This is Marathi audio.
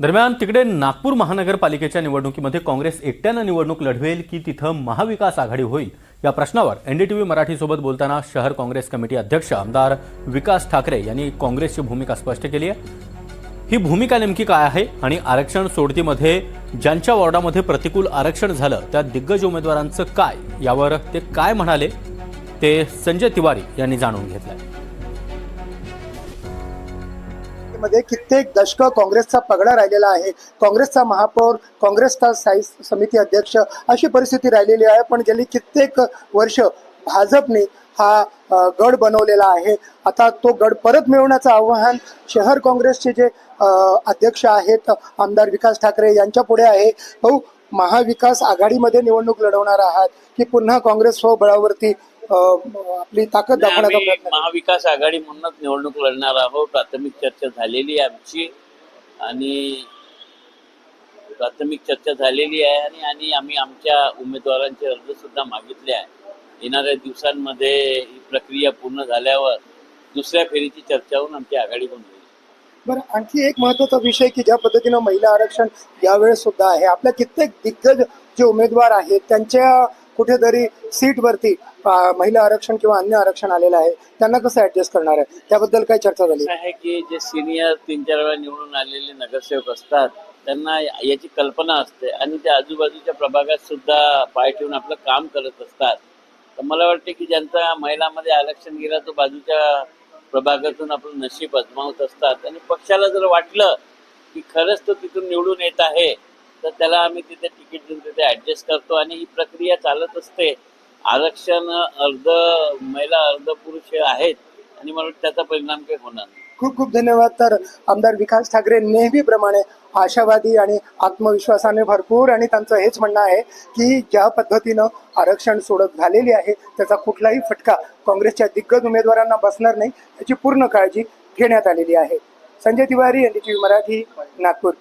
दरम्यान तिकडे नागपूर महानगरपालिकेच्या निवडणुकीमध्ये काँग्रेस एकट्यानं निवडणूक लढवेल की तिथं महाविकास आघाडी होईल? या प्रश्नावर एनडीटीव्ही मराठीसोबत बोलताना शहर काँग्रेस कमिटी अध्यक्ष आमदार विकास ठाकरे यांनी काँग्रेसची भूमिका स्पष्ट केली आहे. ही भूमिका नेमकी काय आहे आणि आरक्षण सोडतीमध्ये ज्यांच्या वॉर्डामध्ये प्रतिकूल आरक्षण झालं त्या दिग्गज उमेदवारांचं काय? यावर ते काय म्हणाले? ते संजय तिवारी यांनी जाणून घेतलंय. मध्ये कित्येक दशक काँग्रेसचा पगडा राहिलेला आहे. काँग्रेसचा महापौर काँग्रेसचा साई समिती अध्यक्ष अशी परिस्थिती राहिलेली आहे. पण गेली कित्येक वर्ष भाजपने हा गड बनवलेला आहे. आता तो गड परत मिळवण्याचं आव्हान शहर काँग्रेसचे जे अध्यक्ष आहेत आमदार विकास ठाकरे यांच्या पुढे आहे. भाऊ महाविकास आघाडीमध्ये निवडणूक लढवणार आहात की पुन्हा काँग्रेस स्वबळावरती हो आपली ताकद दाखवण्याचा प्रयत्न महाविकास आघाडी म्हणूनच निवडणूक लढणार आहोत. प्राथमिक चर्चा झालेली आहे आमची. आणि प्राथमिक चर्चा झालेली आहे आणि आणि आम्ही आमच्या उमेदवारांचे अर्ज सुद्धा मागितले आहे. येणाऱ्या दिवसांमध्ये ही प्रक्रिया पूर्ण झाल्यावर दुसऱ्या फेरीची चर्चा होऊन आमची आघाडी पण होईल बरं आणखी एक महत्त्वाचा विषय की ज्या पद्धतीनं महिला आरक्षण यावेळेस सुद्धा आहे. आपल्या कित्येक दिग्गज जे उमेदवार आहेत त्यांच्या कुठेतरी सीटवरती महिला आरक्षण किंवा अन्य आरक्षण आलेलं आहे त्यांना कसं ऍडजस्ट करणार आहे? त्याबद्दल काय चर्चा झाली? आहे की जे सिनियर तीन चार वेळा निवडून आलेले नगरसेवक असतात त्यांना याची कल्पना असते आणि ते आजूबाजूच्या प्रभागात सुद्धा पाय ठेवून आपलं काम करत असतात. तर मला वाटते की ज्यांचा महिलामध्ये आरक्षण गेला तो बाजूच्या प्रभागातून आपलं नशीब अजमावत असतात. आणि पक्षाला जर वाटलं की खरंच तो तिथून निवडून येत आहे तर त्याला आम्ही तिथे तिकीट देऊन तिथे ॲडजस्ट करतो आणि ही प्रक्रिया चालत असते. आरक्षण अर्ध महिला अर्ध पुरुष आहेत आणि मला त्याचा परिणाम काही होणार नाही. खूप खूप धन्यवाद. तर आमदार विकास ठाकरे नेहमीप्रमाणे आशावादी आणि आत्मविश्वासाने भरपूर आणि त्यांचं हेच म्हणणं आहे की ज्या पद्धतीनं आरक्षण सोडत झालेली आहे त्याचा कुठलाही फटका काँग्रेसच्या दिग्गज उमेदवारांना बसणार नाही याची पूर्ण काळजी घेण्यात आलेली आहे. संजय तिवारी एनडीटीव्ही मराठी नागपूर.